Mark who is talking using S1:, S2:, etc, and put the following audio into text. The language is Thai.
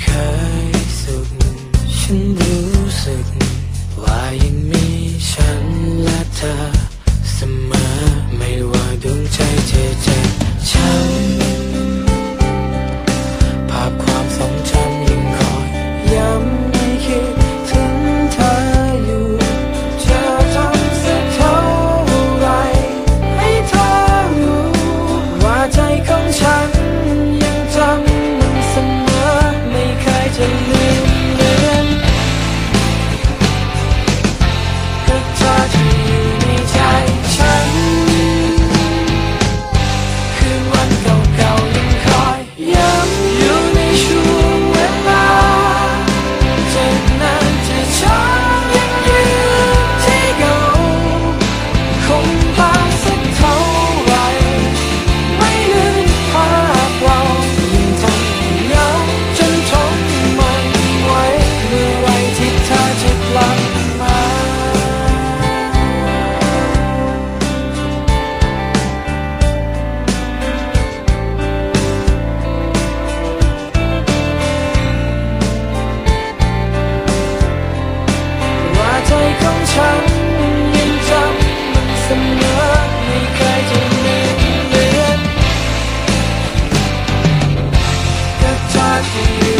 S1: เคยสุดฉันรู้สึก ว่ายังมีฉันและเธอ ของฉันยังจำมันเสมอไม่เคยจะลืมเลือนกับเธอที่